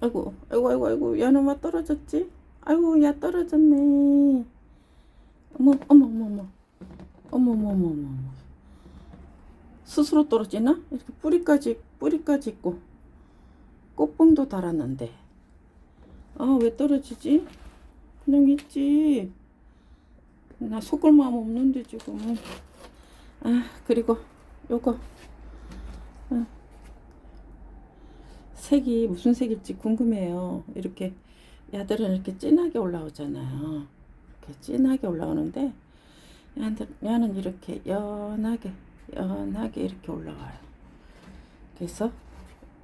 아이고, 아이고, 아이고, 아이고, 야는 왜 떨어졌지? 아이고, 야 떨어졌네. 어머, 어머, 어머, 어머, 어머, 어머, 어머, 어머. 스스로 떨어지나? 이렇게 뿌리까지, 뿌리까지 있고, 꽃봉도 달았는데. 아, 왜 떨어지지? 그냥 있지. 나 속을 마음 없는데, 지금. 아, 그리고, 요거. 아, 색이 무슨 색일지 궁금해요. 이렇게 야들은 이렇게 진하게 올라오잖아요. 이렇게 진하게 올라오는데 야는, 이렇게 연하게 연하게 이렇게 올라와요. 그래서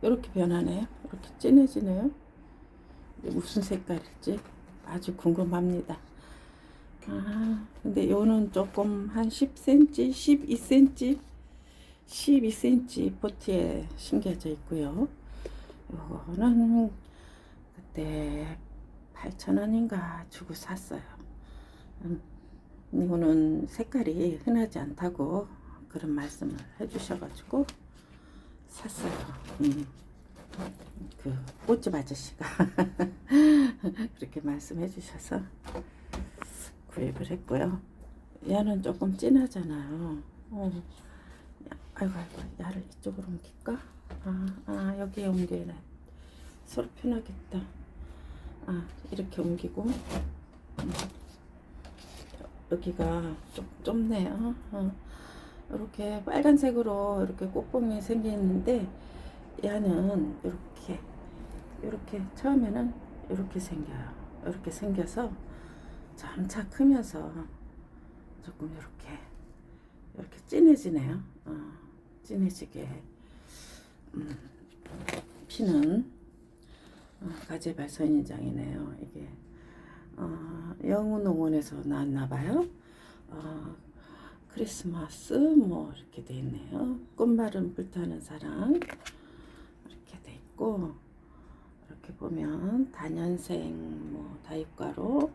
이렇게 변하네요. 이렇게 진해지네요. 무슨 색깔일지 아주 궁금합니다. 아, 근데 요는 조금 한 10cm, 12cm, 12cm 포트에 심겨져 있고요. 요거는 그때 8,000원인가 주고 샀어요. 음, 이거는 색깔이 흔하지 않다고 그런 말씀을 해주셔가지고 샀어요. 음, 그 꽃집 아저씨가 그렇게 말씀해 주셔서 구입을 했고요. 얘는 조금 진하잖아요. 어. 야, 아이고 아이고 야를 이쪽으로 옮길까? 아, 아 여기에 옮겨야 돼. 서로 편하겠다. 아 이렇게 옮기고 음. 여기가 좀 좁네요. 어. 이렇게 빨간색으로 이렇게 꽃봉이 생기는데 얘는 이렇게 이렇게 처음에는 이렇게 생겨요. 이렇게 생겨서 점차 크면서 조금 이렇게 이렇게 진해지네요. 어, 진해지게 음, 피는 어, 가재발 선인장이네요. 이게 어, 영웅농원에서 나왔나 봐요. 어, 크리스마스 뭐 이렇게 돼 있네요. 꽃말은 불타는 사랑 이렇게 돼 있고 이렇게 보면 다년생 뭐 다육가로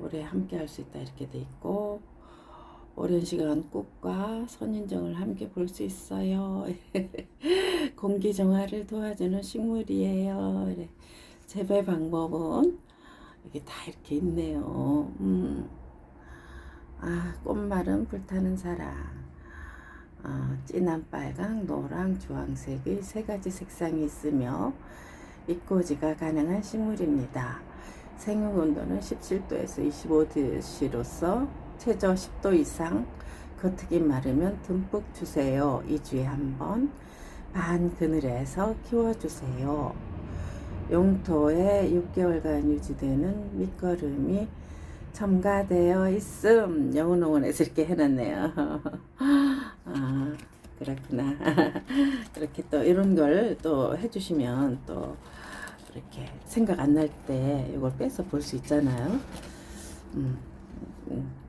오래 함께 할 수 있다 이렇게 돼 있고 오랜 시간 꽃과 선인장을 함께 볼 수 있어요. 공기 정화를 도와주는 식물이에요. 재배 방법은 이게 다 이렇게 있네요. 음. 아, 꽃말은 불타는 사랑. 아, 진한 빨강, 노랑, 주황색의 세 가지 색상이 있으며 입고지가 가능한 식물입니다. 생육 온도는 17도에서 25도씨로서 최저 10도 이상 겉흙이 마르면 듬뿍 주세요. 2주에 한 번 반 그늘에서 키워주세요. 용토에 6개월간 유지되는 밑거름이 첨가되어 있음. 영훈농원에서 이렇게 해놨네요. 아, 그렇구나. 이렇게 또 이런 걸 또 해주시면 또 이렇게 생각 안 날 때 이걸 빼서 볼 수 있잖아요. 음, 음,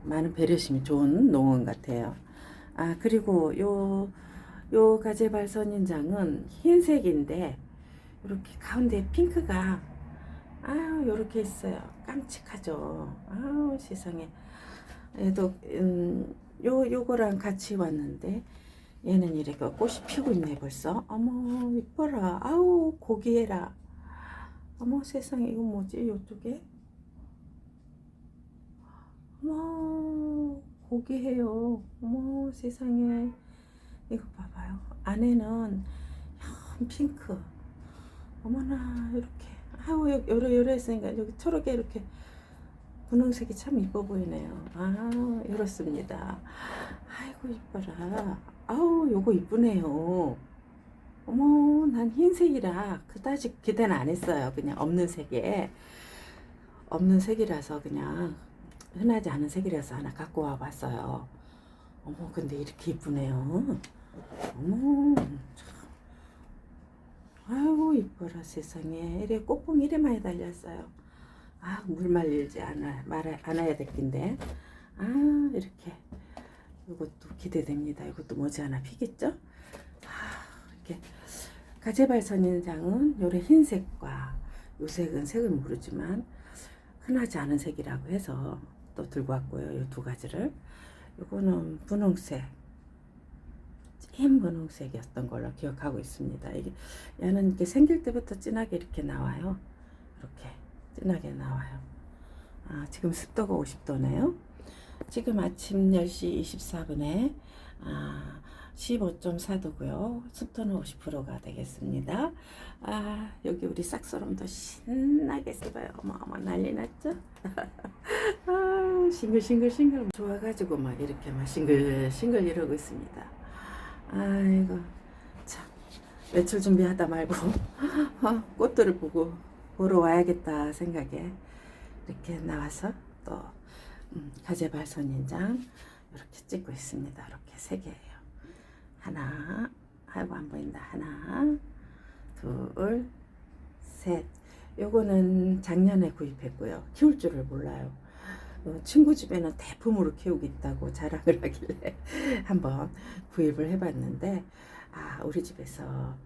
많은 배려심이 좋은 농원 같아요. 아, 그리고 요, 요 가재발 선인장은 흰색인데, 이렇게 가운데 핑크가, 아유, 요렇게 있어요. 깜찍하죠. 아우, 세상에. 얘도, 음, 요, 요거랑 같이 왔는데, 얘는 이렇게 꽃이 피고 있네, 벌써. 어머, 이뻐라. 아우, 고기해라. 어머, 세상에, 이거 뭐지, 요쪽에? 어머, 고기해요. 어머, 세상에. 이거 봐봐요. 안에는 현 핑크. 어머나, 이렇게. 아우, 요래, 요래 했으니까 여기 초록에 이렇게 분홍색이 참 이뻐 보이네요. 아, 이렇습니다. 아이고, 이뻐라. 아우, 요거 이쁘네요. 어머, 난 흰색이라 그다지 기대는 안 했어요. 그냥 없는 색에. 없는 색이라서 그냥 흔하지 않은 색이라서 하나 갖고 와 봤어요. 어머, 근데 이렇게 이쁘네요. 어머, 참. 아이고, 이뻐라 세상에. 이래 꽃봉 이래 많이 달렸어요. 아, 물 말리지 않아, 말아, 않아야 될 텐데. 아, 이렇게. 이것도 기대됩니다. 이것도 머지않아 피겠죠? 아, 이렇게. 가재발 선인장은 요래 흰색과 요 색은 색을 모르지만 흔하지 않은 색이라고 해서 또 들고 왔고요. 이 두 가지를. 요거는 분홍색. 찐 분홍색이었던 걸로 기억하고 있습니다. 이게 얘는 이렇게 생길 때부터 진하게 이렇게 나와요. 이렇게 진하게 나와요. 아, 지금 습도가 50도네요. 지금 아침 10시 24분에 아, 15.4도고요. 습도는 50%가 되겠습니다. 아, 여기 우리 싹소름도 신나게. 어머, 어머, 난리 났죠? 아, 싱글싱글싱글 좋아가지고 막 이렇게 막 싱글싱글 이러고 있습니다. 아이고, 참. 외출 준비하다 말고, 어, 꽃들을 보고, 보러 와야겠다 생각에 이렇게 나와서 또, 음, 가재발 선인장 이렇게 찍고 있습니다. 이렇게 세 개예요. 하나, 아이고 안 보인다. 하나, 둘, 셋. 요거는 작년에 구입했고요. 키울 줄을 몰라요. 어, 친구 집에는 대품으로 키우고 있다고 자랑을 하길래 한번 구입을 해봤는데, 아, 우리 집에서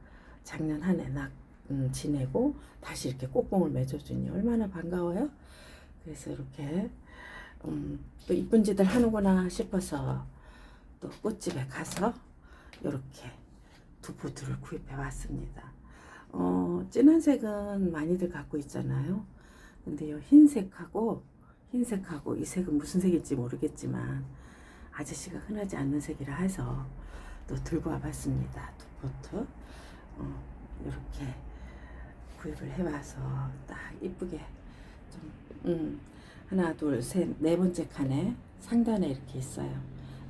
작년 한 해낙 음, 지내고 다시 이렇게 꽃봉을 맺어주니 얼마나 반가워요. 그래서 이렇게 음, 또 이쁜 짓을 하는구나 싶어서 또 꽃집에 가서 이렇게 두 포트를 구입해 왔습니다. 어, 진한 색은 많이들 갖고 있잖아요. 근데 요 흰색하고 흰색하고 이 색은 무슨 색일지 모르겠지만 아저씨가 흔하지 않는 색이라 해서 또 들고 와봤습니다. 두 포트 어, 이렇게 구입을 해와서 딱 이쁘게 좀 음, 하나 둘 셋 네 번째 칸에 상단에 이렇게 있어요.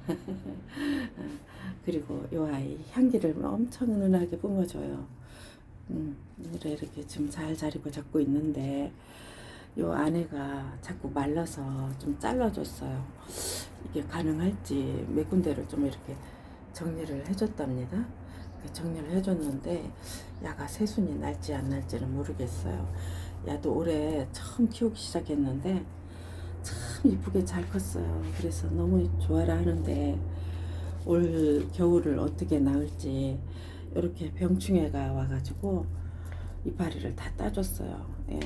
그리고 요 아이 향기를 엄청 은은하게 뿜어줘요. 음, 이렇게 지금 잘 자리고 잡고 있는데 요 안에가 자꾸 말라서 좀 잘라줬어요. 이게 가능할지 몇 군데를 좀 이렇게 정리를 해줬답니다. 그 정리를 해줬는데 야가 새순이 날지 안 날지는 모르겠어요. 야도 올해 처음 키우기 시작했는데 참 이쁘게 잘 컸어요. 그래서 너무 좋아라 하는데 올 겨울을 어떻게 나을지 이렇게 병충해가 와가지고 이파리를 다 따줬어요. 예.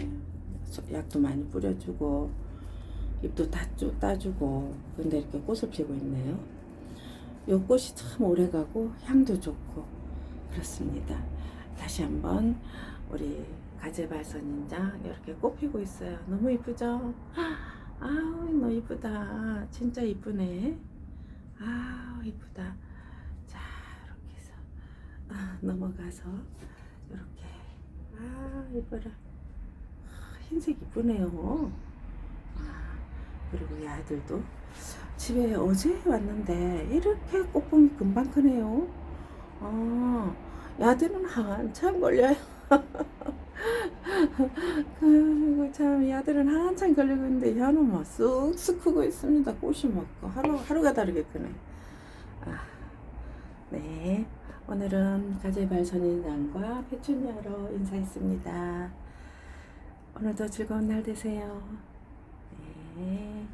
소- 약도 많이 뿌려주고 잎도 다 쪼- 따주고 근데 이렇게 꽃을 피고 있네요. 요 꽃이 참 오래가고 향도 좋고 그렇습니다. 다시 한번 우리 가재발선인장 이렇게 꽃 피고 있어요. 너무 이쁘죠? 아우 너무 이쁘다. 진짜 이쁘네. 아우 이쁘다. 자 이렇게 해서 아, 넘어가서 이렇게 아 이뻐라. 아, 흰색 이쁘네요. 아, 그리고 이 아들도 집에 어제 왔는데 이렇게 꽃봉이 금방 크네요. 아, 야들은 한참 걸려요. 그, 참, 야들은 한참 걸리고 있는데, 야는 막 쑥쑥 크고 있습니다. 꽃이 막 하루, 하루가 다르게 크네. 아, 네. 오늘은 가재발 선인장과 페추니아로 인사했습니다. 오늘도 즐거운 날 되세요. 네.